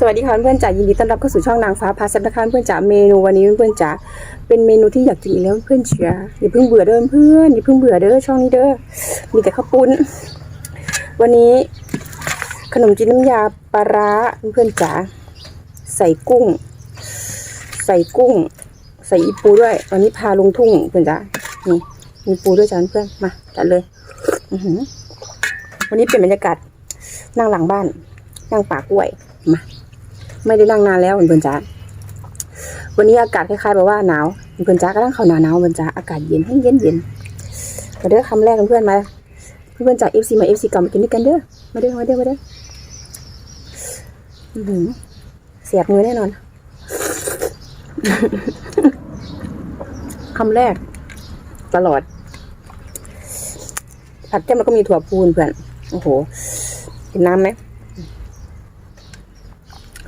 สวัสดีค่ะเพื่อนจ๋ายินดีต้อนรับเข้าสู่ช่องนางฟ้าพาแซ่บนะคะเพื่อนจ๋าเมนูวันนี้เพื่อนจ๋าเป็นเมนูที่อยากกินแล้วเพื่อนเชียอย่าเพิ่งเบื่อเด้อเพื่อนอย่าเพิ่งเบื่อเด้อช่องนี้เด้อมีแต่ข้าวปุ้น วันนี้ ขนมจีนน้ำยาปลาร้าเพื่อนจ๋าใส่กุ้ง ใส่กุ้ง ใส่อีปูด้วยวันนี้พาลงทุ่งเพื่อนจ๋านี่มีปูด้วยจ้าเพื่อนมาจัดเลยอือหือวันนี้เปลี่ยนบรรยากาศนั่งหลังบ้านนั่งป่ากล้วยมา ไม่ได้นั่งนานแล้วเพื่อนจ้าวันนี้อากาศคล้ายๆแบบว่าหนาวเพื่อนจ้าก็ตั้งเขาหนาวหนาวเพื่อนจ้าอากาศเย็นให้เย็นเย็นมาเด้อคำแรกเพื่อนมาเพื่อนๆจากเอฟซีมาเอฟซีเก่ามากินด้วยกันเด้อมาเด้อมาเด้อมาเด้ออือหือเสียบมือแน่นอนคำแรก ตลอด ผัดแก้มแล้วก็มีถั่วพูนเพื่อน โอ้โห กินน้ำไหม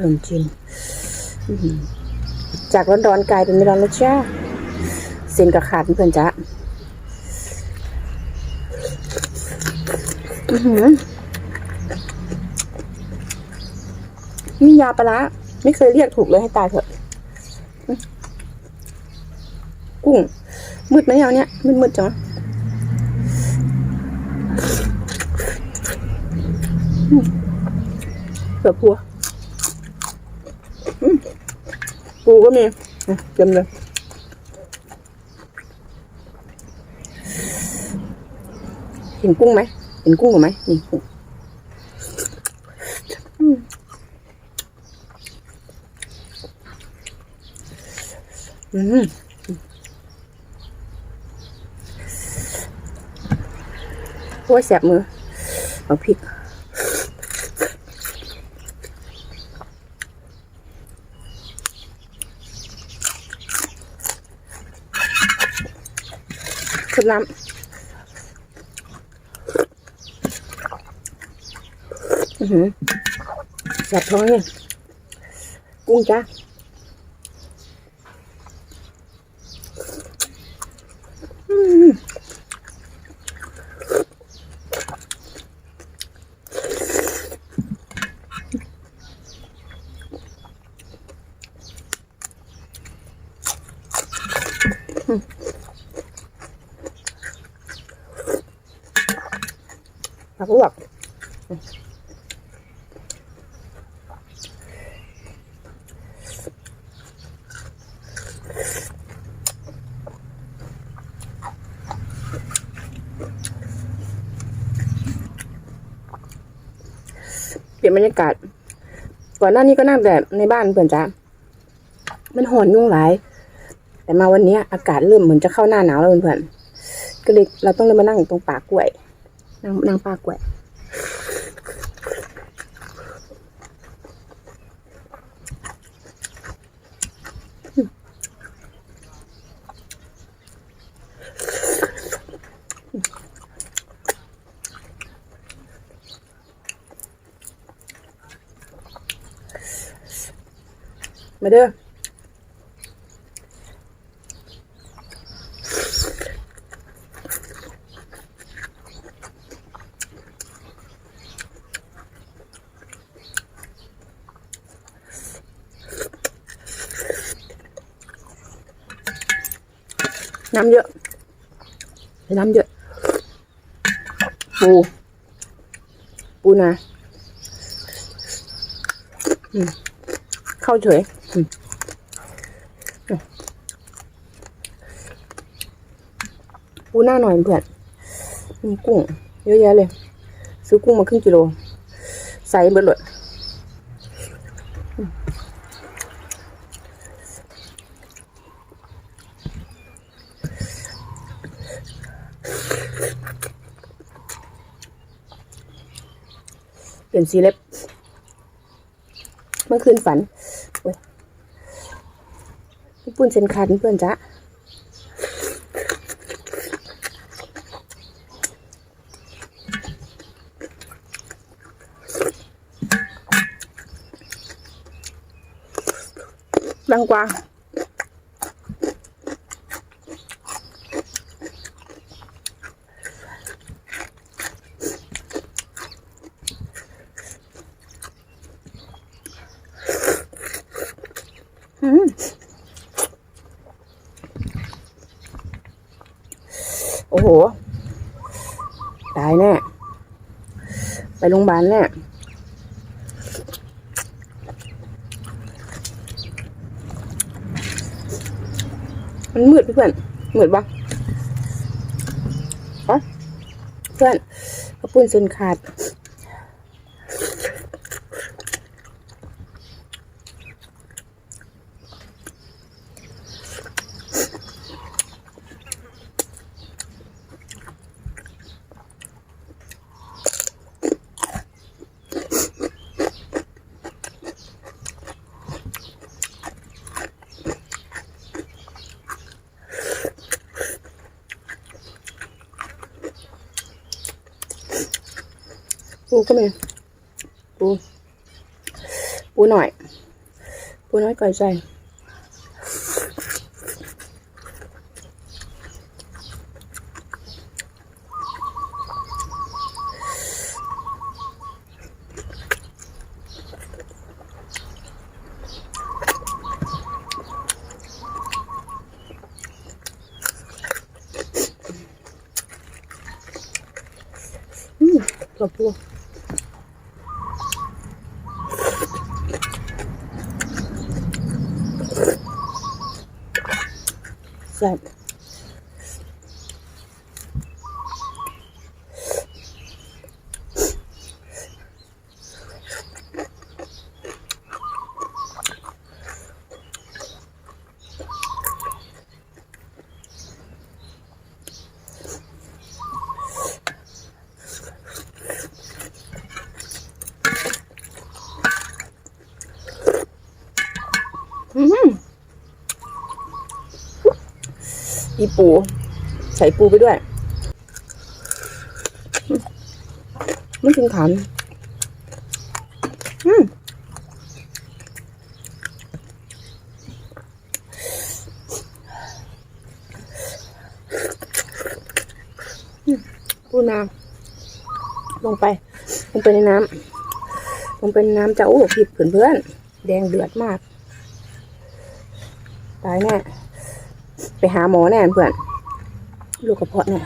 ขนมจีนอื้อหือจากร้อนๆกลายเป็นไม่ร้อนแล้วจ้าเส้นกระขาดเพื่อนจ้าอือหือนี่ยาปลาไม่เคยเรียกถูกเลยให้ตายเถอะ กุ้ง มืดไหมเอาเนี้ยมืดมืดๆจังวะอืมเสือพัว ปูก็มีเต็มเลยเห็นกุ้งไหมเห็นกุ้งหรือไหมนี่กุ้งอืมอืมโอ้ยแสบมือเอาพริก ขึ้นน้ำอือหือแสบท้องเนี่ยกุ้งจ้าอืม ผักลวกเปลี่ยนบรรยากาศ ก่อนหน้านี้ก็นั่งแต่ในบ้านเพื่อนจ้ามันหอนยุ่งหลาย แต่มาวันนี้อากาศเริ่มเหมือนจะเข้าหน้าหนาวแล้วเพื่อนๆก็เลยเราต้องเลยมานั่งตรงป่ากล้วย นั่งนั่งปากล้วยมาเด้อ น้ำเยอะ น้ำเยอะ ปู ปูนาเข้าเฉยปูหน้าหน่อยเพื่อนมีกุ้ง เยอะแยะเลย ซื้อกุ้งมาครึ่งกิโล ใส่เบิดเลย เปลี่ยนสีเล็บ เมื่อคืนฝันโอ้ยพี่ปุ้นเซนคันเพื่อนจ๊ะดังกว่า อ อืม โอ้โห ตายแน่ ไปโรงพยาบาลแน่มันมืดเพื่อนมืดปะปะเพื่อนกระปุ่นจนขาด ปูก็มีปู ปูหน่อย ปูน้อยก่อยใจอืม กับปู แซ่บ อีปู ใส่ปูไปด้วยมไม่กินขามอืมปูนาลงไป ลงไปในน้ำลงไปในน้ำจะโอ้ผิดเพื่อนๆแดงเดือดมาก ตายแน่ หาหมอแน่เพื่อนลูกกระเพาะแน่ย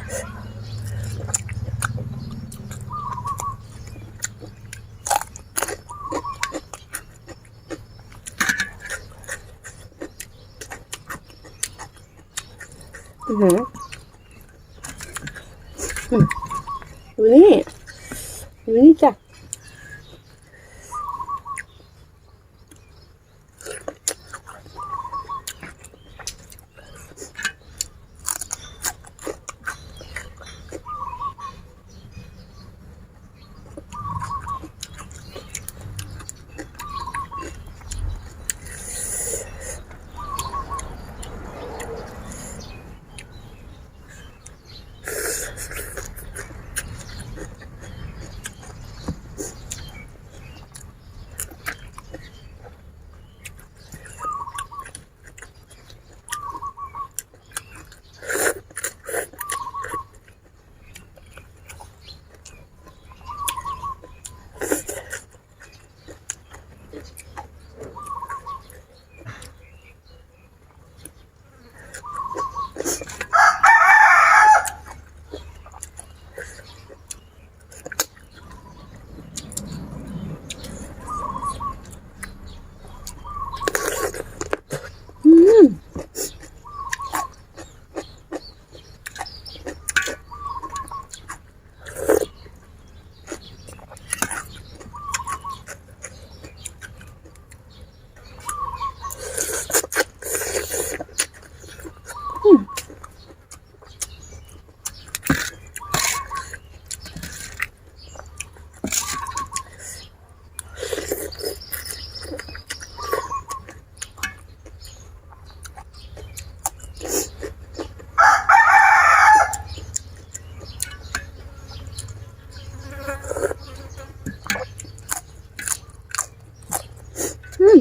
อหือ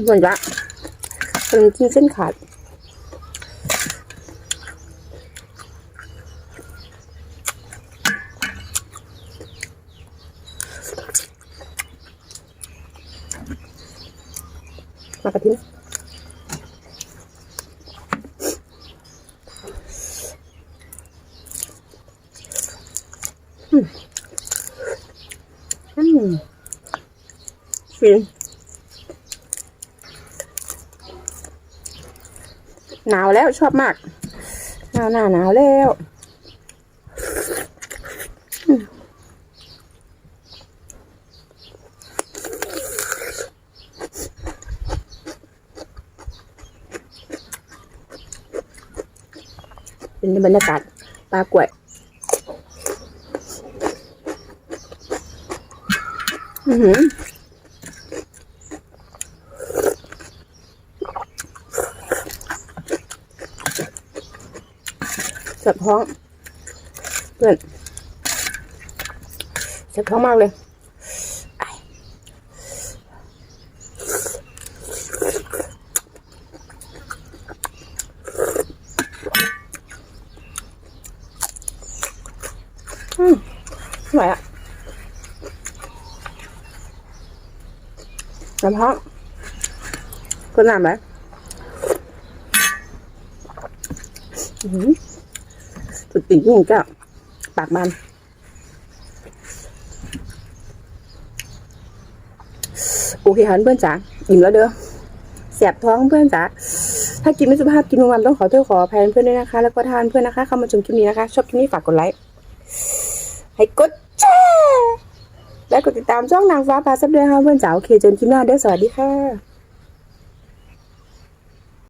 มันละเป็นที่เส้นขาดมากระทิ้งอืมอืมฟิน หนาวแล้วชอบมาก หนาวหนาวหนาวแล้วเป็นบรรยากาศปลากล้วยอือหือ เจ็บท้อง เพื่อนเจ็บท้องมากเลยอืมอร่อยอะน้ำพร้อมก็น้ำไหมอื้อ ติ่งจริงจ้ะปากมัน โอเคค่ะเพื่อนจ๋าอิ่มแล้วเด้อแสบท้องเพื่อนจ๋าถ้ากินไม่สุภาพกินวันต้องขอโทษขออภัยเพื่อนด้วยนะคะ แล้วก็ทานเพื่อนนะคะเข้ามาชมคลิปนี้นะคะ ชอบคลิปนี้ฝากกดไลค์ให้กดแชร์และกดติดตามช่องนางฟ้าพาซับด้วยค่ะเพื่อนจ๋าโอเคจนคลิปหน้าเด้อสวัสดีค่ะ